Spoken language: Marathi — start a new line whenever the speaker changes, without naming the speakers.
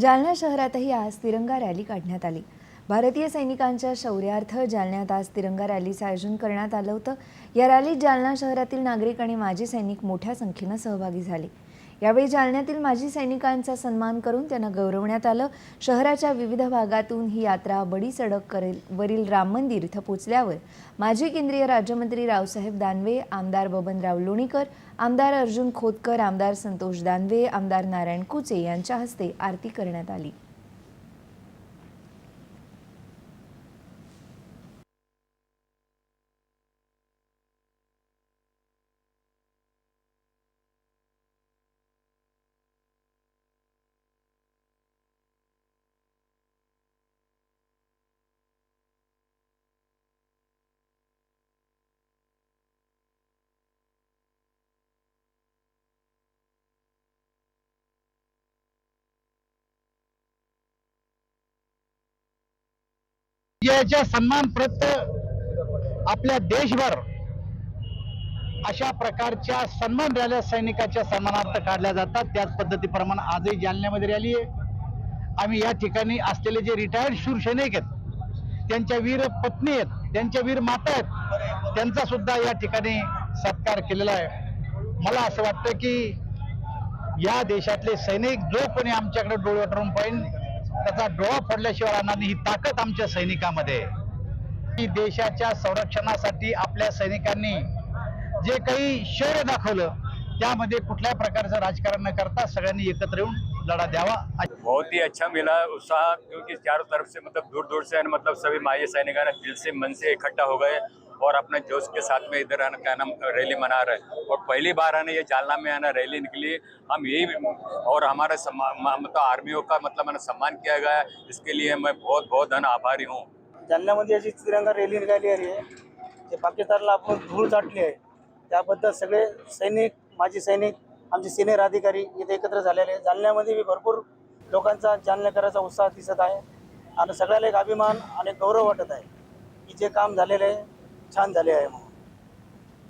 जालना शहरातही आज तिरंगा रॅली काढण्यात आली. भारतीय सैनिकांच्या शौर्यार्थ जालन्यात आज तिरंगा रॅलीचं आयोजन करण्यात आलं होतं. या रॅलीत जालना शहरातील नागरिक आणि माजी सैनिक मोठ्या संख्येनं सहभागी झाले. यावेळी जालन्यातील माजी सैनिकांचा सन्मान करून त्यांना गौरवण्यात आलं. शहराच्या विविध भागातून ही यात्रा बडी सडक करेल वरील राम मंदिर इथं पोचल्यावर माजी केंद्रीय राज्यमंत्री रावसाहेब दानवे आमदार बबनराव लोणीकर आमदार अर्जुन खोतकर आमदार संतोष दानवे आमदार नारायण कुचे यांच्या हस्ते आरती करण्यात आली.
याच्या सन्मानप्रत आपल्या देशभर अशा प्रकारच्या सन्मान रॅल्या सैनिकाच्या सन्मानार्थ काढल्या जातात. त्याच पद्धतीप्रमाणे आजही जालन्यामध्ये रॅली आहे. आम्ही या ठिकाणी असलेले जे रिटायर्ड शूर सैनिक आहेत त्यांच्या वीर पत्नी आहेत त्यांच्या वीर माता आहेत त्यांचा सुद्धा या ठिकाणी सत्कार केलेला आहे. मला असं वाटतं की या देशातले सैनिक जो कोणी आमच्याकडे डोळे वाटरून पाहिजे त्याचा डोळा फोडल्याशिवाय राहणार नाही ही ताकद आमच्या सैनिकामध्ये आहे. की देशाच्या संरक्षणासाठी आपल्या सैनिकांनी जे काही शौर्य दाखवलं त्यामध्ये कुठल्याही प्रकारचं राजकारण न करता सगळ्यांनी एकत्र येऊन लढा द्यावा.
बहुत ही अच्छा मिला उत्साह क्योंकि चारों तरफ़ से मतलब दूर दूर से मतलब सभी माई सैनिकान दिल से मन से इकट्ठा हो गए और अपने जोश के साथ में इधर आना क्या नाम रैली मना रहे हैं। और पहली बार आने ये जालना में आना रैली निकली। हम यही और हमारे मतलब आर्मियों का मतलब मैंने सम्मान किया गया है। इसके लिए मैं बहुत बहुत धन आभारी हूँ।
जालन्यामध्ये अशी तिरंगा रॅली निघाली आहे. जे पाकिस्तानला आपण धूळ चाटली आहे. त्याबद्दल सगळे सैनिक माजी सैनिक आमचे सिनियर अधिकारी इथे एकत्र झालेले आहे जालन्यामध्ये मी भरपूर लोकांचा जालन्याकराचा उत्साह दिसत आहे. आणि सगळ्याला एक अभिमान आणि गौरव वाटत आहे की जे काम झालेलं आहे छान झाले आहे म्हणून.